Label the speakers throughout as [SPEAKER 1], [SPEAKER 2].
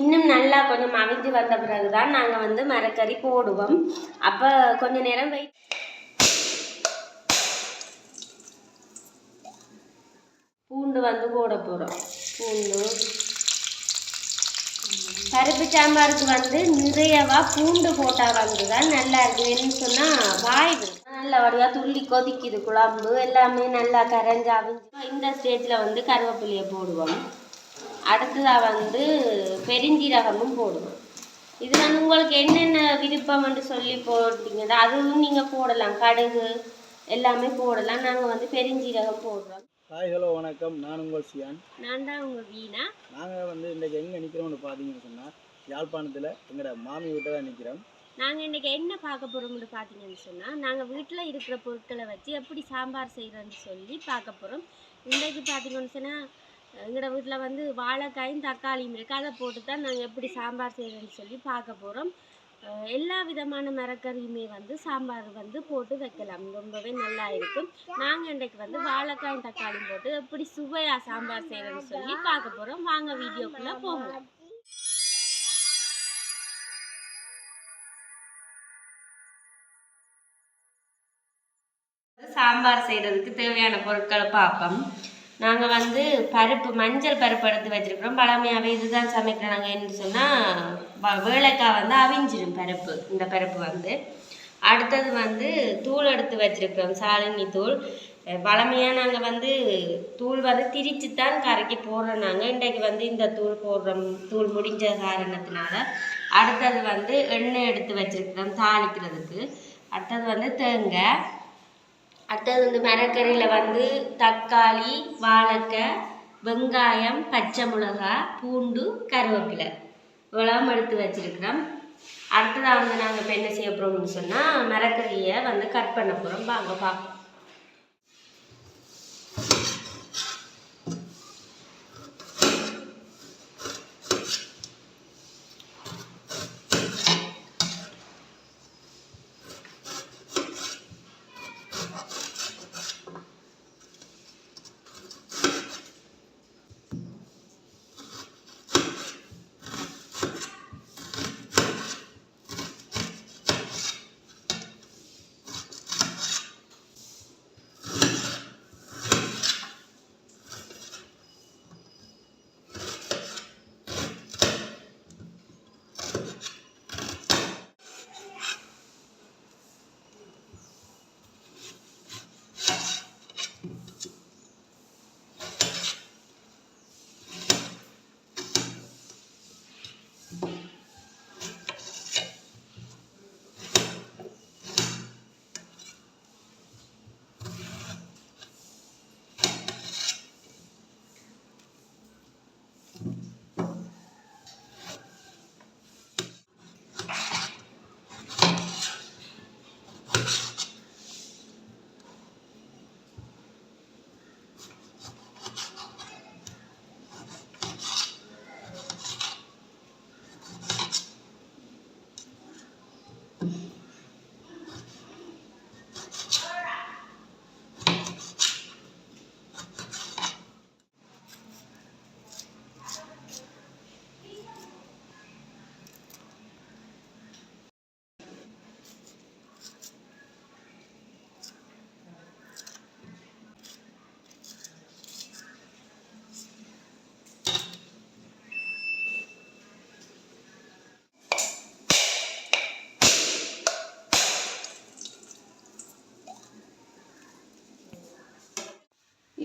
[SPEAKER 1] இன்னும் நல்லா கொஞ்சம் அவிஞ்சு வந்த பிறகு தான் நாங்கள் வந்து மரக்கறி போடுவோம். அப்போ கொஞ்ச நேரம் வெயிட் பூண்டு வந்து போட போகிறோம் பூண்டு. பருப்பு சாம்பாருக்கு வந்து நிறையவா பூண்டு போட்டால் வந்து தான் நல்லா இருக்குதுன்னு என்னன்னு சொன்னால் வாய்வு நல்லபடியாக துள்ளி கொதிக்குது குழம்பு. எல்லாமே நல்லா கரைஞ்சாவிஞ்சு இந்த ஸ்டேஜில் வந்து கருவேப்பிலையை போடுவோம். அடுத்ததாக வந்து பெருஞ்சீரகமும் போடுவோம் இது வந்து உங்களுக்கு என்னென்ன விருப்பம்னு சொல்லி போட்டீங்கன்னா அதுவும் நீங்கள் போடலாம். கடுகு எல்லாமே போடலாம். நாங்கள் வந்து பெருஞ்சீரகம் போடுறோம்.
[SPEAKER 2] ஹாய் ஹலோ வணக்கம். நான் உங்கள் சியான்.
[SPEAKER 1] நான் தான் உங்கள் வீணா.
[SPEAKER 2] நாங்கள் வந்து இன்றைக்கி எங்கே நிற்கிறோம்னு பார்த்தீங்கன்னு சொன்னால் யாழ்ப்பாணத்தில் எங்களோட மாமி வீட்டை தான் நிற்கிறோம்
[SPEAKER 1] நாங்கள் இன்றைக்கி என்ன பார்க்க போகிறோம்னு பார்த்தீங்கன்னு சொன்னால் நாங்கள் வீட்டில் இருக்கிற பொருட்களை வச்சு எப்படி சாம்பார் செய்கிறோன்னு சொல்லி பார்க்க போகிறோம் இன்றைக்கு பார்த்தீங்கன்னு சொன்னால் எங்களோட வீட்டில் வந்து வாழைக்காயும் தக்காளியும் இருக்குது அதை போட்டு தான் நாங்கள் எப்படி சாம்பார் செய்கிறோன்னு சொல்லி பார்க்க போகிறோம் எல்லா விதமான மரக்கறியுமே வந்து சாம்பார் வந்து போட்டு வைக்கலாம். ரொம்பவே நல்லா இருக்கும். நாங்கள் இன்றைக்கு வந்து வாழைக்காயும் தக்காளியும் போட்டு எப்படி சுவையாக சாம்பார் செய்கிறோன்னு சொல்லி பார்க்க போகிறோம் வாங்க வீடியோக்குள்ளே போகலாம் சாம்பார் செய்கிறதுக்கு தேவையான பொருட்களை பார்ப்போம். நாங்கள் வந்து பருப்பு மஞ்சள் பருப்பு எடுத்து வச்சிருக்கிறோம். பழமையாகவே இதுதான் சமைக்கிறோம் நாங்கள் என்ன சொன்னால் வேலைக்காய் வந்து அவிஞ்சிடும் பருப்பு இந்த பருப்பு வந்து. அடுத்தது வந்து தூள் எடுத்து வச்சிருக்கிறோம் சாலினி தூள். பழமையாக நாங்கள் வந்து தூள் வந்து திரிச்சு தான் கரைக்கி போடுறோம் நாங்கள் இன்றைக்கு வந்து இந்த தூள் போடுறோம் தூள் முடிஞ்ச காரணத்தினால. அடுத்தது வந்து எண்ணெய் எடுத்து வச்சிருக்கிறோம் தாளிக்கிறதுக்கு. அடுத்தது வந்து தேங்காய். அடுத்தது வந்து மரக்கறியில் வந்து தக்காளி வாழைக்காய் வெங்காயம் பச்சை மிளகாய் பூண்டு கருவேப்பிலை. இவ்வளவும் எடுத்து வச்சுருக்கிறோம். அடுத்ததாக வந்து நாங்கள் இப்போ என்ன செய்ய போகிறோம்னு சொன்னால் மரக்கறியை வந்து கட் பண்ண போகிறோம் வாங்க பார்ப்போம்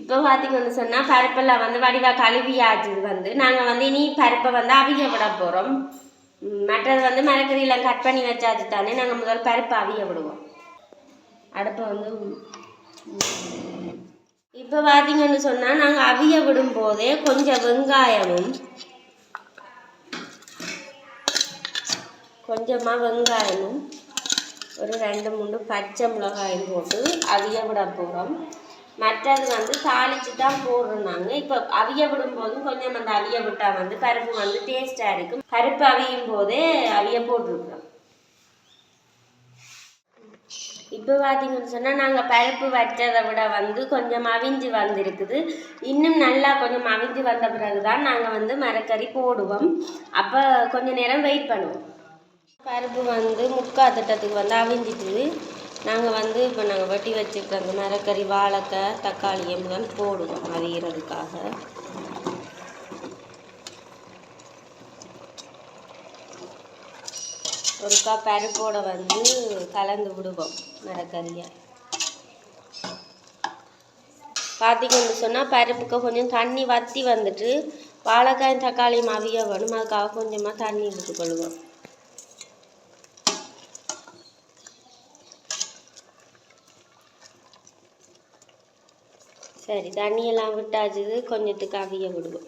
[SPEAKER 1] இப்போ பார்த்தீங்கன்னு சொன்னால் பருப்பெல்லாம் வந்து வடிவாக கழுவியாச்சு வந்து. நாங்கள் வந்து இனி பருப்பை வந்து அவிய விட போகிறோம் மற்றது வந்து மரக்கறியெல்லாம் கட் பண்ணி வச்சாச்சு தானே நாங்கள் முதல் பருப்பை அவிய விடுவோம் அடுப்பை வந்து இப்போ பார்த்தீங்கன்னு சொன்னால் நாங்கள் அவிய விடும்போதே கொஞ்சம் வெங்காயமும் கொஞ்சமாக வெங்காயமும் ஒரு ரெண்டு மூணு பச்சை மிளகாயும் போட்டு அவிய விட போகிறோம் மற்றது வந்து தாளிச்சு தான் போடுறோம் நாங்கள் இப்போ அவிய விடும்போதும் கொஞ்சம் அந்த அவிய விட்டால் வந்து பருப்பு வந்து டேஸ்ட்டாக இருக்கும். பருப்பு அவியும் போதே அவிய போட்டிருக்கிறோம். இப்போ பார்த்தீங்கன்னு சொன்னால் நாங்கள் பருப்பு வச்சதை விட வந்து கொஞ்சம் அவிஞ்சு வந்திருக்குது. இன்னும் நல்லா கொஞ்சம் அவிஞ்சு வந்த பிறகு தான் நாங்கள் வந்து மரக்கறி போடுவோம். அப்போ கொஞ்ச நேரம் வெயிட் பண்ணுவோம். பருப்பு வந்து முக்கால் திட்டத்துக்கு வந்து அவிஞ்சிட்டுது நாங்கள் வந்து இப்போ நாங்கள் வெட்டி வச்சுருக்க அந்த மரக்கறி வாழைக்காய் தக்காளி எல்லாம் போடுவோம் அவிகிறதுக்காக ஒருக்கா பருப்போட வந்து கலந்து விடுவோம் மரக்கறியை பார்த்தீங்கன்னு சொன்னால் பருப்புக்கு கொஞ்சம் தண்ணி வற்றி வந்துட்டு வாழைக்காயும் தக்காளியும் அவிய வேணும். அதுக்காக கொஞ்சமாக தண்ணி விட்டுக்கொள்வோம் சரி தண்ணியெல்லாம் விட்டாச்சு கொஞ்சத்துக்கு அவிய விடுவோம்.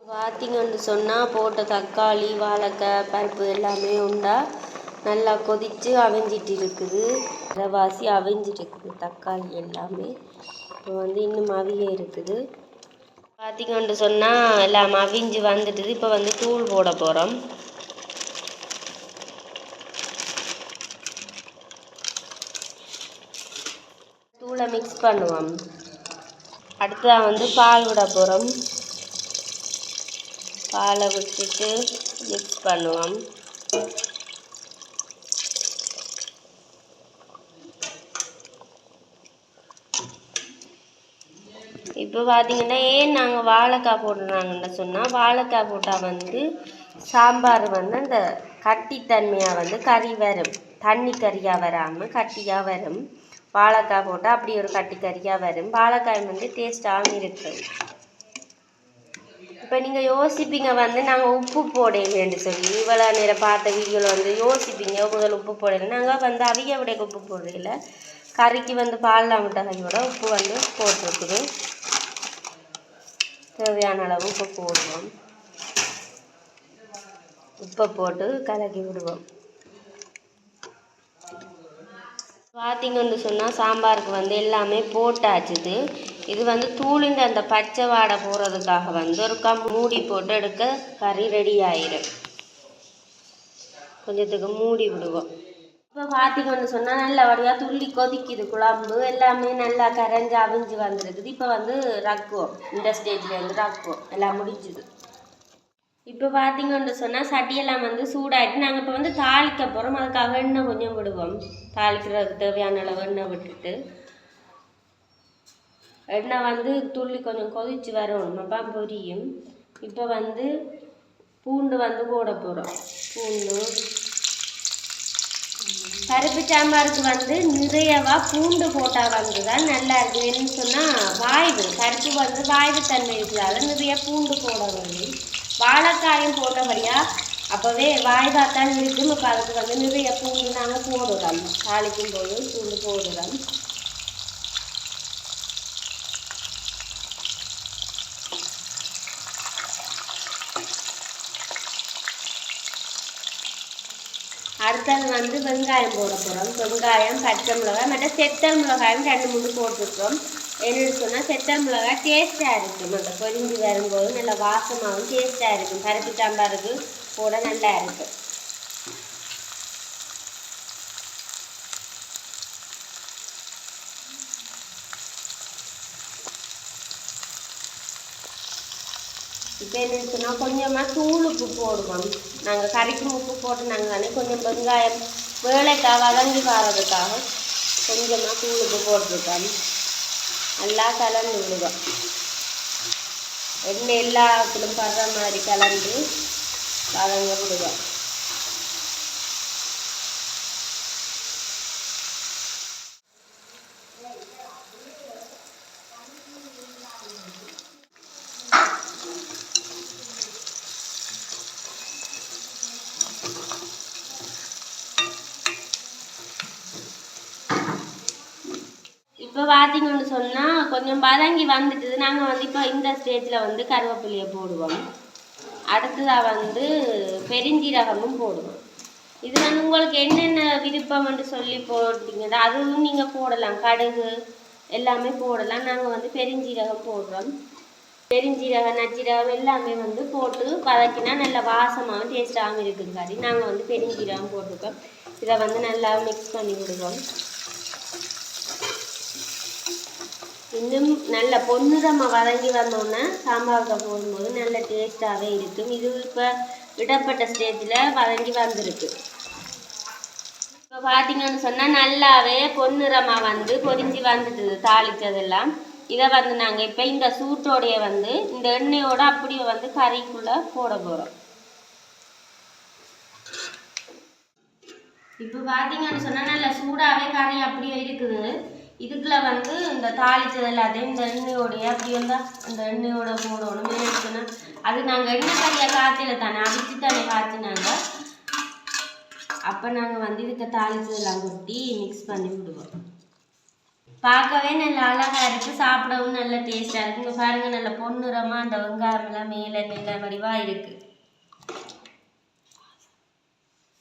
[SPEAKER 1] பார்த்தீங்கன்னு சொன்னால் போட்ட தக்காளி வாழைக்காய் பருப்பு எல்லாமே உண்டா? நல்லா கொதித்து அவிஞ்சிட்டு இருக்குது அரைவாசி அவிஞ்சிட்டு இருக்குது தக்காளி எல்லாமே. இப்போ வந்து இன்னும் அவிய இருக்குது. பார்த்தீங்கன்னு சொன்னால் எல்லாம் அவிஞ்சு வந்துட்டுது. இப்போ வந்து தூள் போட போகிறோம் தூளை மிக்ஸ் பண்ணுவோம். அடுத்ததாக வந்து பால் விட போகிறோம் பாலை விட்டுட்டு மிக்ஸ் பண்ணுவோம். இப்போ பார்த்தீங்கன்னா ஏன் நாங்கள் வாழைக்காய் போடுறாங்கன்னு சொன்னால் வாழைக்காய் போட்டால் வந்து சாம்பார் வந்து அந்த கட்டித்தன்மையாக வந்து கறி வரும். தண்ணி கறியாக வராமல் கட்டியாக வரும். வாழைக்காய் போட்டால் அப்படி ஒரு கட்டி கறியாக வரும். வாழைக்காய் வந்து டேஸ்ட்டாகவும் இருக்குது இப்போ நீங்கள் யோசிப்பீங்க வந்து நாங்கள் உப்பு போடையிலேன்னு சொல்லி. இவ்வளோ நேரம் பார்த்த வீடியோவில் வந்து யோசிப்பீங்க முதல் உப்பு போடையில நாங்கள் வந்து அதிக விட உப்பு போடல. கறிக்கு வந்து பால்லாம் முட்டகையோட உப்பு வந்து போட்டிருக்குது தேவையான அளவு உப்பு போடுவோம். உப்பை போட்டு கலக்கி விடுவோம். பார்த்தீங்கன்னு சொன்னால் சாம்பாருக்கு வந்து எல்லாமே போட்டாச்சுது இது. வந்து தூளிந்த அந்த பச்சை வாடை போகிறதுக்காக வந்து ஒரு கம் மூடி போட்டு எடுக்க கறி ரெடி ஆயிரும். கொஞ்சத்துக்கு மூடி விடுவோம். இப்போ பார்த்தீங்கன்னு சொன்னால் நல்லபடியாக துள்ளி கொதிக்குது குழம்பு. எல்லாமே நல்லா கரைஞ்சி அவிஞ்சு வந்துருக்குது. இப்போ வந்து ரக்குவோம். இந்த ஸ்டேஜில் வந்து ரக்குவோம். எல்லாம் முடிஞ்சுது. இப்போ பார்த்தீங்கன்னு சொன்னால் சட்டியெல்லாம் வந்து சூடாகிட்டு நாங்கள் இப்போ வந்து தாளிக்க போகிறோம் அதுக்காக எண்ணெய் கொஞ்சம் விடுவோம். தாளிக்கிறதுக்கு தேவையான அளவு எண்ணெய் விட்டுட்டு. எண்ணெய் வந்து துள்ளி கொஞ்சம் கொதிச்சு வரும் அப்போ பொரியும். இப்போ வந்து பூண்டு வந்து போட போகிறோம் பூண்டு. பருப்பு சாம்பாருக்கு வந்து நிறையவா பூண்டு போட்டால் வந்து தான் நல்லா இருக்கும். என்னன்னு சொன்னால் வாய்வு பருப்பு வந்து வாய்வு தன்மை இருக்கிறதால நிறைய பூண்டு போட வேண்டும். வாழைக்காயும் போட்டபடியா அப்போவே வாய்வாக தான் இருக்கும். இப்போ அதுக்கு வந்து நிறைய பூண்டு நாங்கள் போடுறோம். தாளிக்கும் போது பூண்டு போடுறோம். அடுத்தது வந்து வெங்காயம் போட போகிறோம் வெங்காயம் பச்சை மிளகாய் மற்ற செத்த மிளகாயும் ரெண்டு மூணு போட்டிருக்கோம். என்னென்னு சொன்னால் செத்த மிளகாய் டேஸ்ட்டாக இருக்கும். அந்த பொரிஞ்சு வரும்போது நல்லா வாசமாகவும் டேஸ்ட்டாக இருக்கும். பருப்பு சாம்பாருக்கு கூட நல்லா இருக்கும் இப்போ என்னன்னு சொன்னால் கொஞ்சமாக தூள் உப்பு போடுவோம். நாங்கள் கறிக்கும் உப்பு போட்டு நாங்கள் தானே கொஞ்சம் வெங்காயம் வேலைக்காக வதங்கி வர்றதுக்காக கொஞ்சமாக தூள் உப்பு போட்டிருக்கோம். நல்லா கலந்து விடுவோம் எண்ணெய் எல்லாத்துலும் படுற மாதிரி கலந்து வதங்க விடுவோம் இப்போ பார்த்தீங்கன்னு சொன்னால் கொஞ்சம் வதங்கி வந்துட்டுது நாங்கள் வந்து இப்போ இந்த ஸ்டேஜில் வந்து கருவேப்பிலையை போடுவோம். அடுத்ததாக வந்து பெருஞ்சீரகமும் போடுவோம். இது வந்து உங்களுக்கு என்னென்ன விருப்பம்னு சொல்லி போட்டிங்கன்னா அதுவும் நீங்கள் போடலாம். கடுகு எல்லாமே போடலாம். நாங்கள் வந்து பெருஞ்சீரகம் போடுறோம். பெருஞ்சீரகம் நச்சீரகம் எல்லாமே வந்து போட்டு வதக்கினா நல்ல வாசமாகவும் டேஸ்ட்டாகவும் இருக்குது. கறி நாங்கள் வந்து பெருஞ்சீரகம் போட்டிருக்கோம். இதை வந்து நல்லா மிக்ஸ் பண்ணி விடுவோம். இன்னும் நல்ல பொன்னிறமாக வதங்கி வந்தோன்னே சாம்பாருக்கு போடும்போது நல்ல டேஸ்ட்டாகவே இருக்கும். இது இப்போ விடப்பட்ட ஸ்டேஜில் வதங்கி வந்திருக்கு. இப்போ பார்த்தீங்கன்னு சொன்னால் நல்லாவே பொன்னிறமாக வந்து பொரிஞ்சு வந்துட்டுது தாளித்ததெல்லாம் இதை வந்து நாங்கள் இப்போ இந்த சூட்டோடைய வந்து இந்த எண்ணெயோடு அப்படியே வந்து கறிக்குள்ளே போட போகிறோம் இப்போ பார்த்தீங்கன்னு சொன்னால் நல்ல சூடாகவே கறி அப்படியே இருக்குது. இதுக்குள்ள வந்து இந்த தாளிச்சது எல்லாத்தையும் இந்த எண்ணெயோடைய அப்படி வந்து அந்த எண்ணெயோட போடணும் இருக்குன்னா அது நாங்கள் எண்ணெய் கறியை காய்ச்சல தானே அடித்து தானே காய்ச்சினாங்க. அப்போ நாங்கள் வந்து இதுக்கு தாளிச்சதெல்லாம் கொட்டி மிக்ஸ் பண்ணி விடுவோம். பார்க்கவே நல்ல அழகா இருக்கு சாப்பிடவும் நல்ல டேஸ்டாக இருக்கு. இங்கே பாருங்க நல்ல பொன்னிறமாக அந்த வெங்காயமெல்லாம் மேலே நில வடிவாக இருக்கு.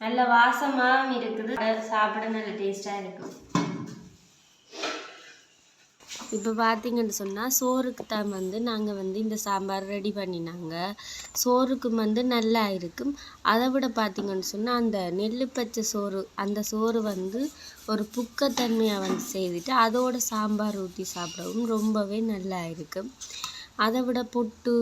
[SPEAKER 1] நல்ல வாசமாகவும் இருக்குது. சாப்பிட நல்ல டேஸ்டாக இருக்கும். இப்போ பார்த்தீங்கன்னு சொன்னால் சோறுக்கு தான் வந்து நாங்கள் வந்து இந்த சாம்பார் ரெடி பண்ணினாங்க. சோறுக்கு வந்து நல்லா இருக்கும். அதை விட பார்த்தீங்கன்னு சொன்னால் அந்த நெல் பச்சை சோறு அந்த சோறு வந்து ஒரு புக்கத்தன்மையாக வந்து செய்துட்டு அதோட சாம்பார் ஊற்றி சாப்பிடவும் ரொம்பவே நல்லா இருக்கும். அதை விட புட்டு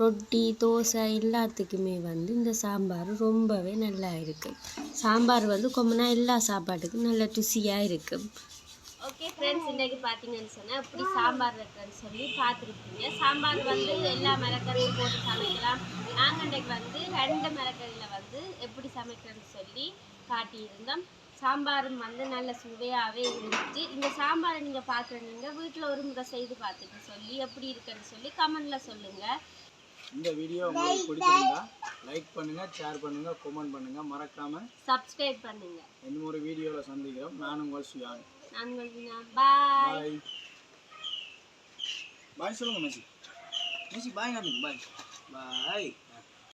[SPEAKER 1] ரொட்டி தோசை எல்லாத்துக்குமே வந்து இந்த சாம்பார் ரொம்பவே நல்லா இருக்கும். சாம்பார் வந்து கொம்பனா எல்லா சாப்பாட்டுக்கும் நல்ல ருசியாக இருக்கும். ஓகே ஃப்ரெண்ட்ஸ் இன்றைக்கு பார்த்தீங்கன்னு சொன்னால் இப்படி சாம்பார் வைக்கிறேன்னு சொல்லி பார்த்துருக்கீங்க. சாம்பார் வந்து எல்லா மிளகரையும் போட்டு சமைக்கலாம். நாங்கள் இன்றைக்கு வந்து ரெண்டு மிளகரியில் வந்து எப்படி சமைக்கிறேன்னு சொல்லி காட்டியிருந்தோம். சாம்பாரும் வந்து நல்ல சுவையாகவே இருந்துச்சு. இந்த சாம்பாரை நீங்கள் பார்க்குறீங்க வீட்டில் ஒரு முறை செய்து பார்த்துட்டு சொல்லி எப்படி இருக்குன்னு சொல்லி கமெண்டில் சொல்லுங்கள்
[SPEAKER 2] இந்த வீடியோ உங்களுக்கு பிடிச்சிருந்தா லைக் பண்ணுங்க ஷேர் பண்ணுங்க கமெண்ட் பண்ணுங்க. மறக்காம
[SPEAKER 1] சப்ஸ்கிரைப் பண்ணுங்கள்
[SPEAKER 2] இன்னும் ஒரு வீடியோவில் சந்திக்கிறோம். நான் உங்கள் சுயான்.
[SPEAKER 1] நான் உங்களுக்கு பாய்
[SPEAKER 2] பாய் பாய் சொல்லுங்க மெஸ்ஸி மெஸ்ஸி பாய் காட்டுங்க பாய் பாய்